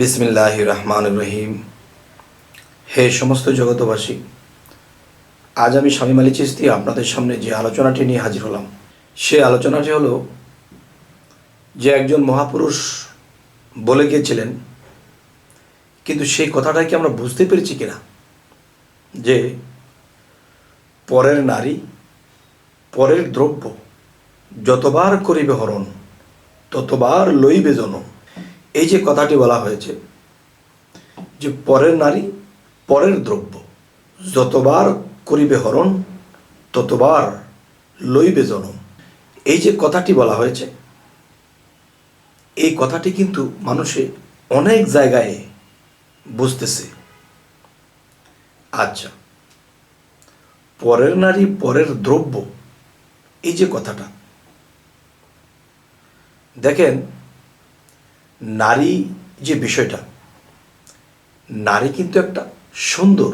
বিসমিল্লাহ রহমান রহিম। হে সমস্ত জগতবাসী আজ আমি স্বামী মালি চিস্তি আপনাদের সামনে যে আলোচনাটি নিয়ে হাজির হলাম, সে আলোচনাটি হলো যে একজন মহাপুরুষ বলে গিয়েছিলেন, কিন্তু সেই কথাটা কি আমরা বুঝতে পেরেছি কিনা? যে পরের নারী, পরের দ্রব্য যতবার করিবে হরণ, ততবার লইবে জনম এই যে কথাটি বলা হয়েছে যে পরের নারী পরের দ্রব্য, যতবার করিবে হরণ, ততবার লইবে জনম। এই যে কথাটি বলা হয়েছে, এই কথাটি কিন্তু মানুষে অনেক জায়গায় বুঝতেছে। আচ্ছা পরের নারী পরের দ্রব্য, এই যে কথাটা। দেখেন নারী যে বিষয়টা, নারী কিন্তু একটা সুন্দর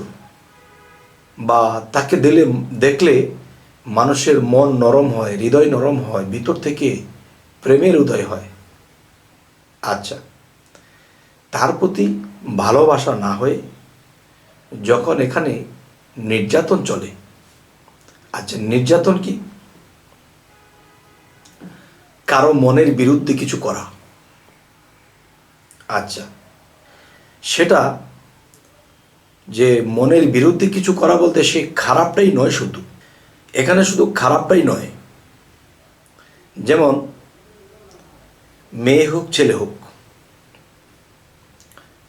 বা তাকে দিলে, দেখলে মানুষের মন নরম হয়, হৃদয় নরম হয়, ভিতর থেকে প্রেমের উদয় হয়। আচ্ছা তার প্রতি ভালোবাসা না হয়ে যখন এখানে নির্যাতন চলে আচ্ছা নির্যাতন কি? কারও মনের বিরুদ্ধে কিছু করা। আচ্ছা। সেটা যে মনের বিরুদ্ধে কিছু করা বলতে সে খারাপটাই নয় শুধু। এখানে শুধু খারাপটাই নয়। যেমন, মেয়ে হোক, ছেলে হোক,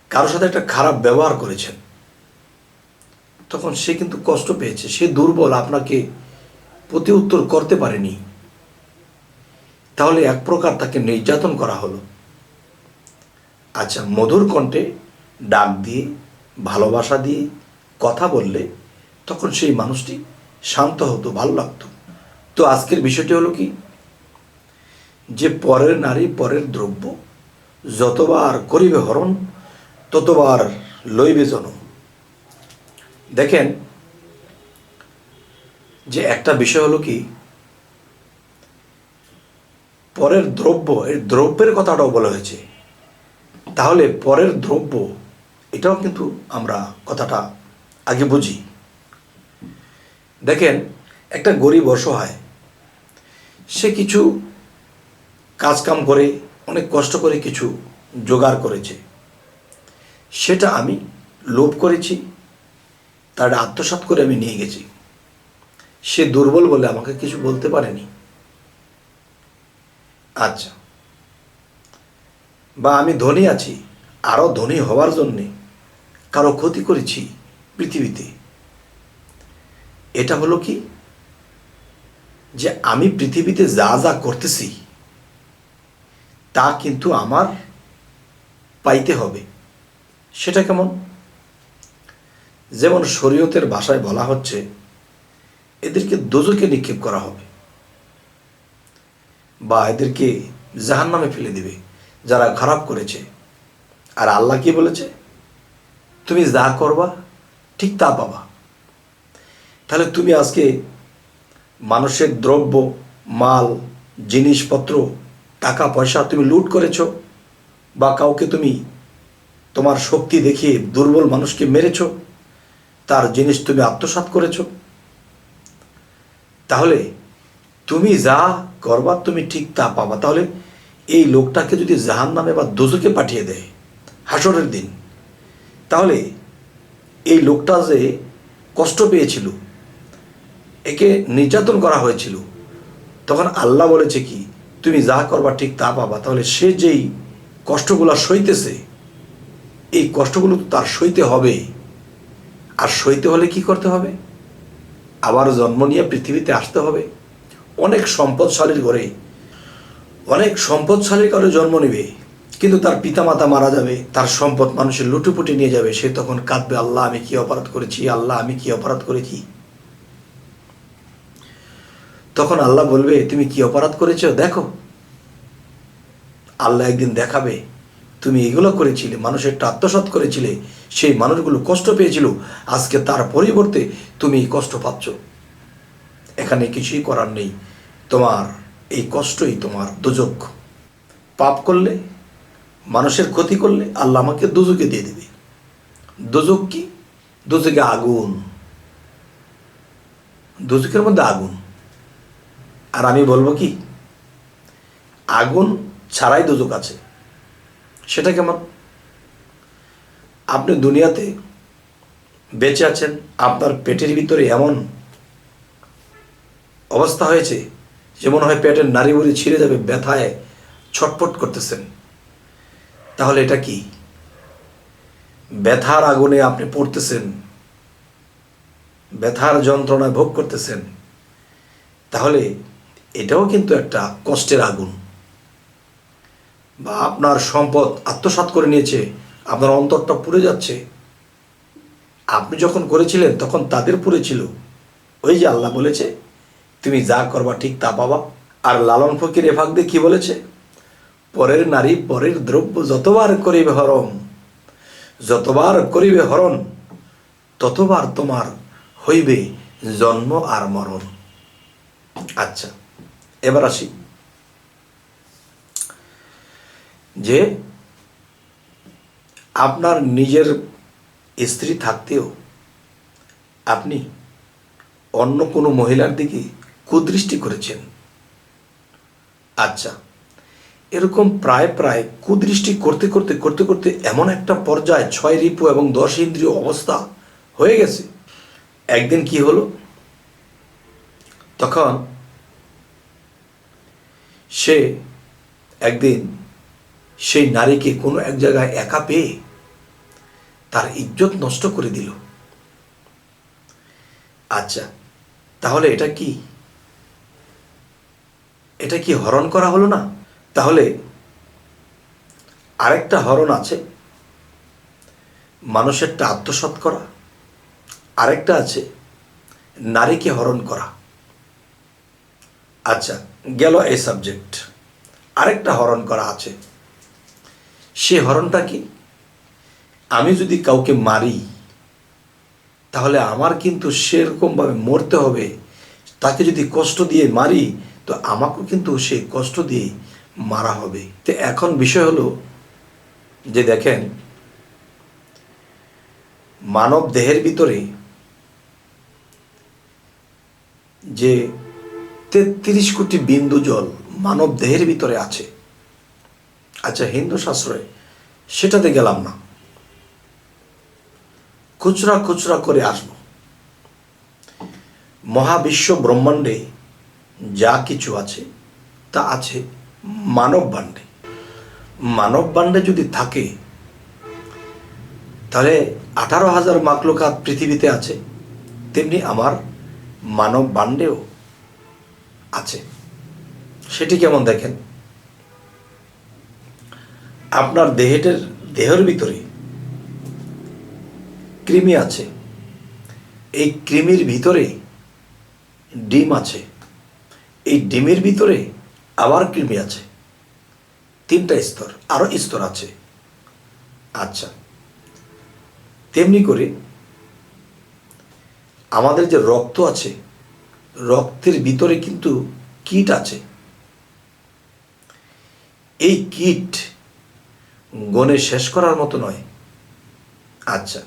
কারোর সাথে একটা খারাপ ব্যবহার করেছেন, তখন সে কিন্তু কষ্ট পেয়েছে, সে দুর্বল, আপনাকে প্রতি উত্তর করতে পারেনি। তাহলে এক প্রকার তাকে নির্যাতন করা হলো। আচ্ছা মধুর কণ্ঠে ডাক দিয়ে, ভালোবাসা দিয়ে কথা বললে তখন সেই মানুষটি শান্ত হতো, ভালো লাগতো। তো আজকের বিষয়টি হলো কি? যে পরের নারী, পরের দ্রব্য যতবার করিবে হরণ, ততবার লইবে জনম। দেখেন, যে একটা বিষয় হলো কি? পরের দ্রব্য, এই দ্রব্যের কথাটাও বলা হয়েছে। তাহলে পরের দ্রব্য, এটাও কিন্তু আমরা কথাটা আগে বুঝি। দেখেন, একটা গরিব অসহায়, সে কিছু কাজকাম করে, অনেক কষ্ট করে কিছু জোগাড় করেছে। সেটা আমি লোভ করেছি, তার আত্মসাৎ করে আমি নিয়ে গেছি। সে দুর্বল বলে আমাকে কিছু বলতে পারেনি। আচ্ছা বা আমি ধনী আছি, আরও ধনী হওয়ার জন্যে কারও ক্ষতি করেছি পৃথিবীতে। এটা হলো কি? যে আমি পৃথিবীতে যা যা করতেছি, তা কিন্তু আমার পাইতে হবে। সেটা কেমন? যেমন শরীয়তের ভাষায় বলা হচ্ছে, এদেরকে দোজকে নিক্ষেপ করা হবে বা এদেরকে জাহান নামে ফেলে দিবে। যারা খারাপ করেছে। আর আল্লাহ কি বলেছে? তুমি যা করবা, ঠিক তা পাবা। তাহলে তুমি আজকে মানুষের দ্রব্য, মাল, জিনিসপত্র, টাকা, পয়সা তুমি লুট করেছ বা কাউকে তুমি তোমার শক্তি দেখিয়ে দুর্বল মানুষকে মেরেছ, তার জিনিস তুমি আত্মসাৎ করেছ। তাহলে তুমি যা করবা, তুমি ঠিক তা পাবা। তাহলে এই লোকটাকে যদি জাহান নামে বা দোজকে পাঠিয়ে দেয়, হাসরের দিন, তাহলে এই লোকটা যে কষ্ট পেয়েছিল, একে নির্যাতন করা হয়েছিল, তখন আল্লাহ বলেছে কি, তুমি যা করবা ঠিক তা পাবা। তাহলে সে যেই কষ্টগুলো সইতেছে, এই কষ্টগুলো তো তার সইতে হবে। আর সইতে হলে কি করতে হবে? আবার জন্ম নিয়ে পৃথিবীতে আসতে হবে। অনেক সম্পদশালীর ঘরে অনেক সম্পদশালীর ঘরে জন্ম নেবে, কিন্তু তার পিতামাতা মারা যাবে, তার সম্পদ মানুষের লুটুপুটি নিয়ে যাবে, সে তখন কাঁদবে, আল্লাহ, আমি কি অপরাধ করেছি? আল্লাহ, আমি কি অপরাধ করেছি? তখন আল্লাহ বলবে, তুমি কি অপরাধ করেছ? দেখো। আল্লাহ একদিন দেখাবে, তুমি এগুলো করেছিলে, মানুষের আত্মসাৎ করেছিলে, সেই মানুষগুলো কষ্ট পেয়েছিল, আজকে তার পরিবর্তে তুমি কষ্ট পাচ্ছ। এখানে কিছুই করার নেই। তোমার এই কষ্টই তোমার দুযোগ্য পাপ করলে, মানুষের ক্ষতি করলে আল্লাহ আমাকে দুজুকে দিয়ে দেবে। দুজক কি? দুজকে আগুন। দুজকের মধ্যে আগুন। আর আমি বলব কি? আগুন ছাড়াই দুজক আছে। সেটা কেমন? আপনি দুনিয়াতে বেঁচে আছেন, আপনার পেটের ভিতরে এমন অবস্থা হয়েছে যে মনে হয় পেটের নারী বুড়ি ছিঁড়ে যাবে, ব্যথায় ছটফট করতেছেন। তাহলে এটা কি? ব্যথার আগুনে আপনি পড়তেছেন, ব্যথার যন্ত্রণায় ভোগ করতেছেন, তাহলে এটাও কিন্তু একটা কষ্টের আগুন। বা আপনার সম্পদ আত্মসাৎ করে নিয়েছে, আপনার অন্তরটা পুড়ে যাচ্ছে। আপনি যখন করেছিলেন, তখন তাদের পুড়েছিল ওই যে আল্লাহ বলেছে তুমি যা করবা ঠিক তা পাবা। আর লালন ফকির এ ফাঁক দিয়ে কি বলেছে? পরের নারী পরের দ্রব্য যতবার করিবে হরণ, যতবার করিবে হরণ, ততবার তোমার হইবে জন্ম আর মরণ। আচ্ছা এবার আসি। যে আপনার নিজের স্ত্রী থাকতেও আপনি অন্য কোনো মহিলার দিকে কুদৃষ্টি করেছেন। আচ্ছা এরকম প্রায় প্রায় কুদৃষ্টি করতে করতে করতে করতে এমন একটা পর্যায়ে ছয় রিপু এবং দশ ইন্দ্রিয় অবস্থা হয়ে গেছে। একদিন কি হলো? তখন সে একদিন সেই নারীকে কোনো এক জায়গায় একা পেয়ে তার ইজ্জত নষ্ট করে দিল। আচ্ছা তাহলে এটা কি? এটা কি হরণ করা হলো না? তাহলে আরেকটা হরণ আছে। মানুষেরটা আত্মসৎ করা। আরেকটা আছে, নারীকে হরণ করা। আচ্ছা গেল এই সাবজেক্ট। আরেকটা হরণ করা আছে। সে হরণটা কি? আমি যদি কাউকে মারি, তাহলে আমার কিন্তু সেরকমভাবে মরতে হবে। তাকে যদি কষ্ট দিয়ে মারি তো আমাকেও কিন্তু সেই কষ্ট দিয়ে মারা হবে। তো এখন বিষয় হলো যে দেখেন, মানব দেহের ভিতরে যে তেত্রিশ কোটি বিন্দু জল মানব দেহের ভিতরে আছে। আচ্ছা হিন্দু শাস্ত্রে সেটাতে গেলাম না। খুচরা খুচরা করে আসব। মহাবিশ্ব ব্রহ্মাণ্ডে যা কিছু আছে, তা আছে মানব বাণ্ডে মানব বাণ্ডে যদি থাকে, তাহলে আঠারো হাজার মাকলুকাত পৃথিবীতে আছে, তেমনি আমার মানব বাণ্ডেও আছে। সেটি কেমন দেখেন? আপনার দেহেটের, দেহের ভিতরে কৃমি আছে। এই কৃমির ভিতরে ডিম আছে। এই ডিমের ভিতরে আবার কৃমি আছে। তিনটা স্তর আরও স্তর আছে। আচ্ছা তেমনি করে আমাদের যে রক্ত আছে, রক্তের ভিতরে কিন্তু কীট আছে। এই কীট গনে শেষ করার মতো নয়। আচ্ছা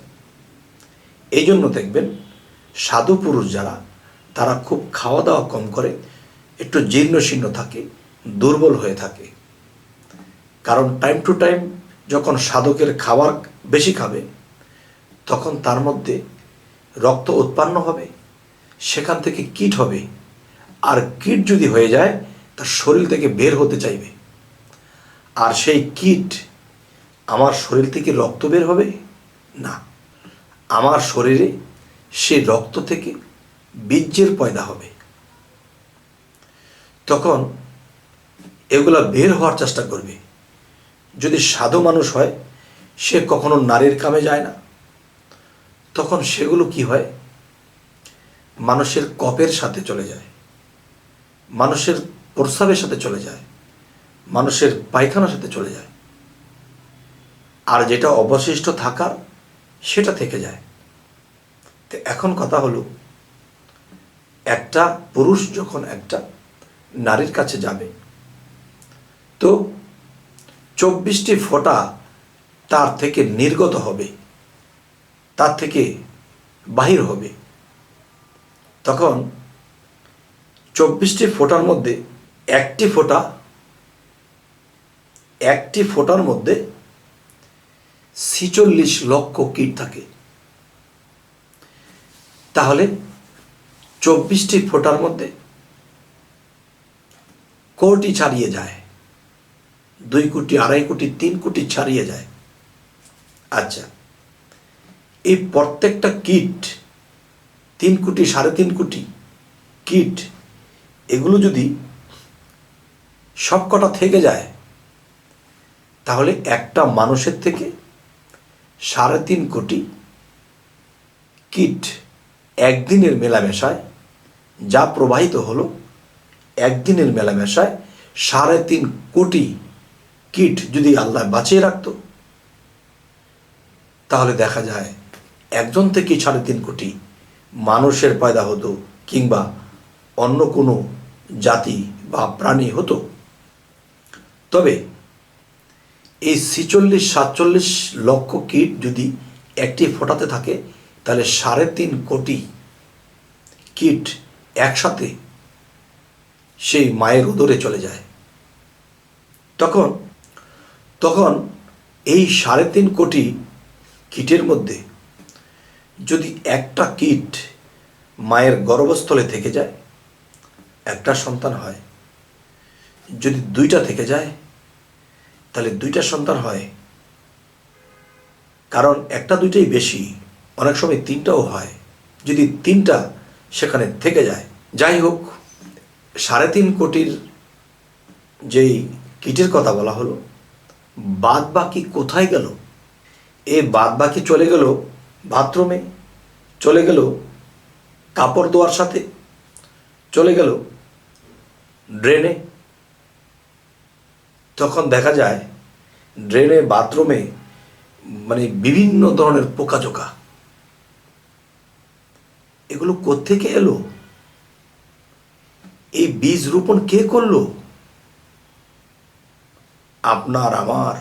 এই জন্য দেখবেন সাধু পুরুষ যারা, তারা খুব খাওয়া দাওয়া কম করে একটু জীর্ণ শীর্ণ থাকে, দুর্বল হয়ে থাকে। কারণ টাইম টু টাইম যখন সাধকের খাবার বেশি খাবে, তখন তার মধ্যে রক্ত উৎপন্ন হবে, সেখান থেকে কীট হবে। আর কীট যদি হয়ে যায়, তার শরীর থেকে বের হতে চাইবে। আর সেই কীট আমার শরীর থেকে রক্ত বের হবে? না। আমার শরীরে সেই রক্ত থেকে বীর্যের পয়দা হবে। তখন এগুলা বের হওয়ার চেষ্টা করবে। যদি সাধু মানুষ হয়, সে কখনো নারীর কামে যায় না। তখন সেগুলো কি হয়? মানুষের কপের সাথে চলে যায়। মানুষের প্রস্রাবের সাথে চলে যায়। মানুষের পায়খানার সাথে চলে যায়। আর যেটা অবশিষ্ট থাকার, সেটা থেকে যায়। তো এখন কথা হলো, একটা পুরুষ যখন একটা নারীর কাছে যাবে। তো চব্বিশটি ফোঁটা তার থেকে নির্গত হবে, তার থেকে বাহির হবে। তখন চব্বিশটি ফোঁটার মধ্যে একটি ফোঁটা, একটি ফোঁটার মধ্যে ছিচল্লিশ লক্ষ কীট থাকে। তাহলে চব্বিশটি ফোঁটার মধ্যে কোটি ছাড়িয়ে যায়। দুই কোটি, আড়াই কোটি, তিন কোটি ছাড়িয়ে যায়। আচ্ছা এই প্রত্যেকটা কিট, তিন কোটি, সাড়ে তিন কোটি কিট, এগুলো যদি সবকটা থেকে যায়, তাহলে একটা মানুষের থেকে সাড়ে তিন কোটি কিট একদিনের মেলামেশায় যা প্রবাহিত হলো একদিনের মেলামেশায় সাড়ে তিন কোটি কিট যদি আল্লাহ বাঁচিয়ে রাখতো, তাহলে দেখা যায় একজন থেকে সাড়ে তিন কোটি মানুষের পয়দা হতো কিংবা অন্য কোনো জাতি বা প্রাণী হতো। তবে এই ছিচল্লিশ, সাতচল্লিশ লক্ষ কিট যদি একটি ফোটাতে থাকে, তাহলে সাড়ে তিন কোটি কিট একসাথে সেই মায়ের উদরে চলে যায়। তখন তখন এই সাড়ে তিন কোটি কিটের মধ্যে যদি একটা কিট মায়ের গর্ভস্থলে থেকে যায়, একটা সন্তান হয়। যদি দুইটা থেকে যায়, তাহলে দুইটা সন্তান হয়। কারণ একটা দুইটাই বেশি, অনেক সময় তিনটাও হয়। যদি তিনটা সেখানে থেকে যায়, যাই হোক সাড়ে তিন কোটির যেই কিটের কথা বলা হলো বাদ বাকি কোথায় গেল? এ বাদ বাকি চলে গেল বাথরুমে, চলে গেল কাপড় ধোয়ার সাথে, চলে গেল ড্রেনে। তখন দেখা যায় ড্রেনে, বাথরুমে মানে বিভিন্ন ধরনের পোকাজোকা এগুলো কোত্থেকে এলো? এই বীজ রোপণ কে করল? আপনার আমার।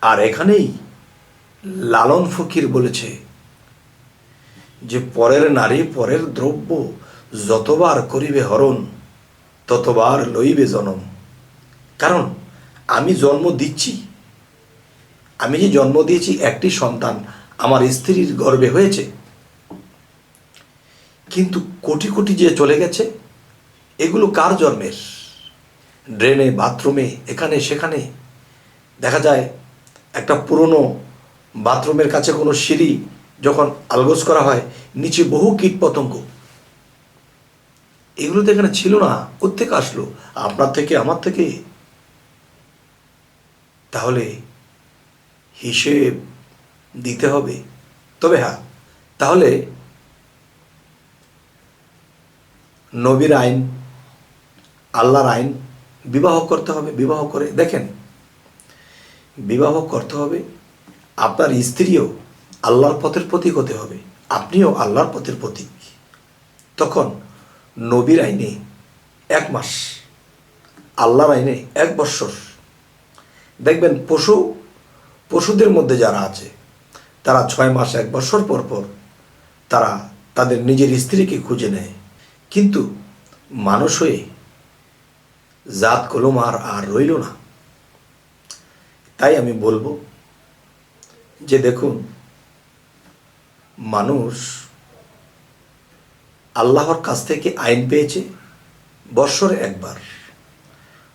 আর এখানেই লালন ফকির বলেছে যে, পরের নারী পরের দ্রব্য যতবার করিবে হরণ, ততবার লইবে জনম। কারণ, আমি জন্ম দিচ্ছি। আমি যে জন্ম দিয়েছি, একটি সন্তান আমার স্ত্রীর গর্বে হয়েছে। কিন্তু কোটি কোটি যে চলে গেছে এগুলো কার জন্মের? ড্রেনে বাথরুমে এখানে, সেখানে। দেখা যায়, একটা পুরনো বাথরুমের কাছে কোনো সিঁড়ি যখন আলগোজ করা হয়, নিচে বহু কীট পতঙ্গ এগুলো তো এখানে ছিল না কোথেকে আসলো? আপনার থেকে, আমার থেকে? তাহলে হিসেব দিতে হবে। তবে হ্যাঁ তাহলে নবীর আইন আল্লাহর আইন বিবাহ করতে হবে, বিবাহ করে, দেখেন, বিবাহ করতে হবে, আপনার স্ত্রীও আল্লাহর পথের প্রতীক হতে হবে, আপনিও আল্লাহর পথের প্রতীক। তখন নবীর আইনে এক মাস, আল্লাহর আইনে এক বৎসর দেখবেন পশু, পশুদের মধ্যে যারা আছে, তারা ছয় মাস, এক বছর পর পর তারা তাদের নিজের স্ত্রীকে খুঁজে নেয়। কিন্তু মানুষ হয়ে জাত কলম আর আর রইল না। তাই আমি বলব যে দেখুন, মানুষ আল্লাহর কাছ থেকে আইন পেয়েছে বৎসরে একবার।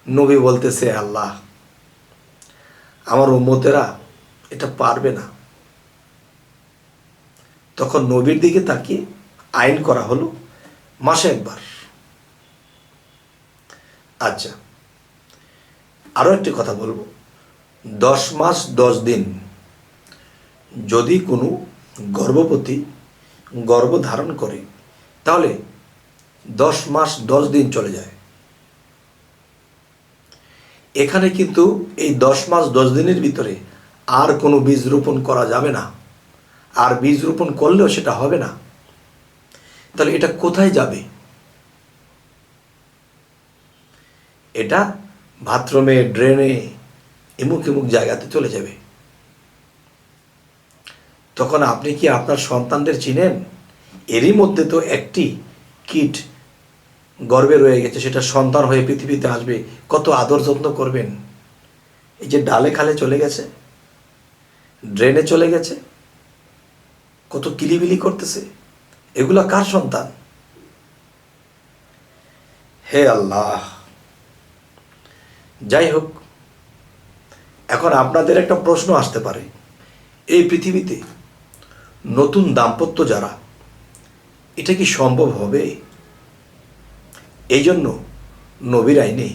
নবী বলতেছে, আল্লাহ, আমার উম্মতেরা এটা পারবে না। তখন নবীর দিকে তাকিয়ে আইন করা হলো মাসে একবার। আচ্ছা আরও একটি কথা বলব। দশ মাস, দশ দিন যদি কোনো গর্ভবতী গর্ভ ধারণ করে, তাহলে দশ মাস, দশ দিন চলে যায়। এখানে কিন্তু এই দশ মাস, দশ দিনের ভিতরে আর কোনো বীজ রোপণ করা যাবে না। আর বীজ রোপণ করলেও সেটা হবে না। তাহলে এটা কোথায় যাবে? এটা বাথরুমে ড্রেনে এমুক এমুক জায়গাতে চলে যাবে। তখন আপনি কি আপনার সন্তানদের চিনেন? এরই মধ্যে তো একটি কিট গর্বে রয়ে গেছে, সেটা সন্তান হয়ে পৃথিবীতে আসবে। কত আদর যত্ন করবেন? এই যে ডালে খালে চলে গেছে, ড্রেনে চলে গেছে, কত কিলিবিলি করতেছে, এগুলা কার সন্তান? হে আল্লাহ! যাই হোক, এখন আপনাদের একটা প্রশ্ন আসতে পারে। এই পৃথিবীতে নতুন দাম্পত্য যারা, এটা কি সম্ভব হবে? এই জন্য নবীর আইনে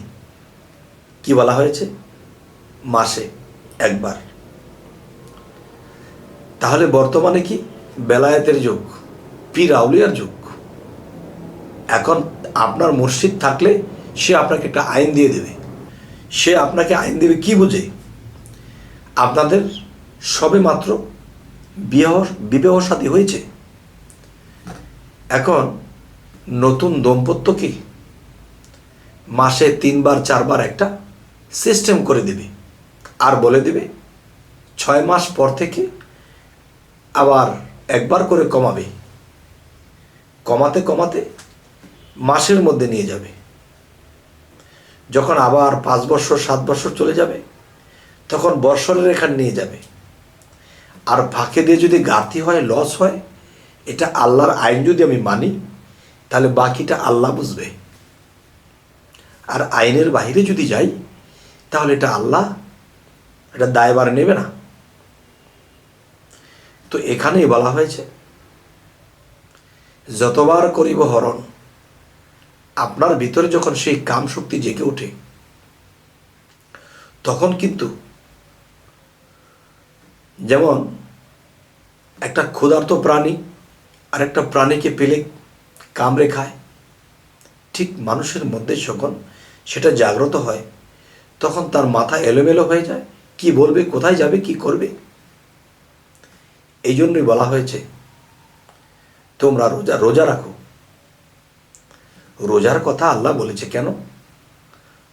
কি বলা হয়েছে? মাসে একবার। তাহলে বর্তমানে কি বেলায়েতের যুগ, পীর আউলিয়ার যুগ? এখন আপনার মসজিদ থাকলে সে আপনাকে একটা আইন দিয়ে দেবে। সে আপনাকে আইন দেবে কি বুঝে? আপনাদের সবে মাত্র বিবাহ বিবাহ সাথী হয়েছে। এখন নতুন দম্পত্য কি? মাসে তিনবার, চারবার একটা সিস্টেম করে দেবে। আর বলে দেবে, ছয় মাস পর থেকে আবার একবার করে কমাবে। কমাতে কমাতে মাসের মধ্যে নিয়ে যাবে। যখন আবার পাঁচ বছর, সাত বছর চলে যাবে, তখন বৎসরের এখানে নিয়ে যাবে। আর ফাঁকে দিয়ে যদি গাঁতি হয়, লস হয়, এটা আল্লাহর আইন যদি আমি মানি, তাহলে বাকিটা আল্লাহ বুঝবে। আর আইনের বাইরে যদি যাই, তাহলে এটা আল্লাহ, এটা দায়বার নেবে না। তো এখানেই বলা হয়েছে, যতবার করিব হরণ আপনার ভিতরে যখন সেই কাম শক্তি জেগে ওঠে, তখন কিন্তু যেমন একটা ক্ষুধার্ত প্রাণী আর একটা প্রাণীকে পেলে কামড়ে খায় ঠিক মানুষের মধ্যে যখন সেটা জাগ্রত হয়, তখন তার মাথা এলোমেলো হয়ে যায়, কি বলবে, কোথায় যাবে, কি করবে? এই জন্যই বলা হয়েছে, তোমরা রোজা রোজা রাখো। রোজার কথা আল্লাহ বলেছে, কেন?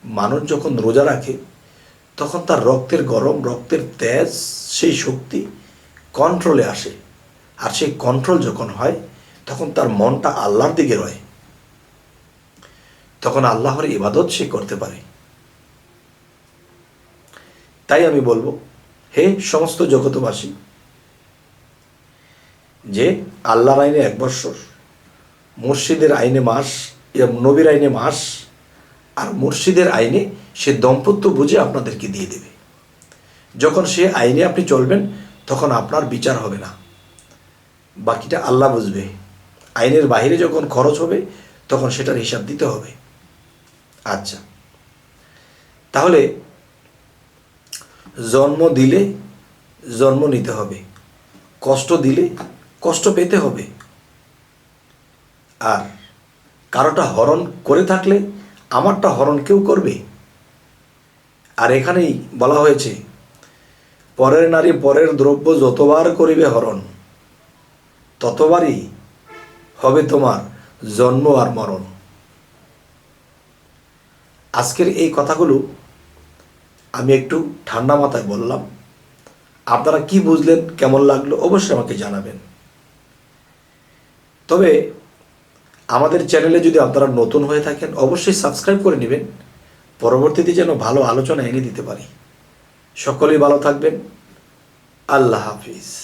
মানুষ যখন রোজা রাখে, তখন তার রক্তের গরম, রক্তের তেজ, সেই শক্তি কন্ট্রোলে আসে। আর সেই কন্ট্রোল যখন হয়, তখন তার মনটা আল্লাহর দিকে রয়। তখন আল্লাহর ইবাদত সে করতে পারে। তাই আমি বলব, হে সমস্ত জগতবাসী যে আল্লাহর আইনে এক বৎসর মুর্শিদের আইনে মাস নবীর আইনে মাস আর মুর্শিদের আইনে সে দম্পত্য বুঝে আপনাদেরকে দিয়ে দেবে। যখন সে আইনে আপনি চলবেন, তখন আপনার বিচার হবে না। বাকিটা আল্লাহ বুঝবে। আইনের বাইরে যখন খরচ হবে, তখন সেটার হিসাব দিতে হবে। আচ্ছা। তাহলে জন্ম দিলে জন্ম নিতে হবে। কষ্ট দিলে কষ্ট পেতে হবে। আর কারোটা হরণ করে থাকলে আমারটা হরণ কেউ করবে? আর এখানেই বলা হয়েছে, পরের নারী পরের দ্রব্য যতবার করিবে হরণ, ততবারই হবে তোমার জন্ম আর মরণ। আজকের এই কথাগুলো আমি একটু ঠান্ডা মাথায় বললাম। আপনারা কি বুঝলেন, কেমন লাগল, অবশ্যই আমাকে জানাবেন। তবে আমাদের চ্যানেলে যদি আপনারা নতুন হয়ে থাকেন, অবশ্যই সাবস্ক্রাইব করে নেবেন। পরবর্তীতে যেন ভালো আলোচনা এনে দিতে পারি। সকলেই ভালো থাকবেন। আল্লাহ হাফিজ।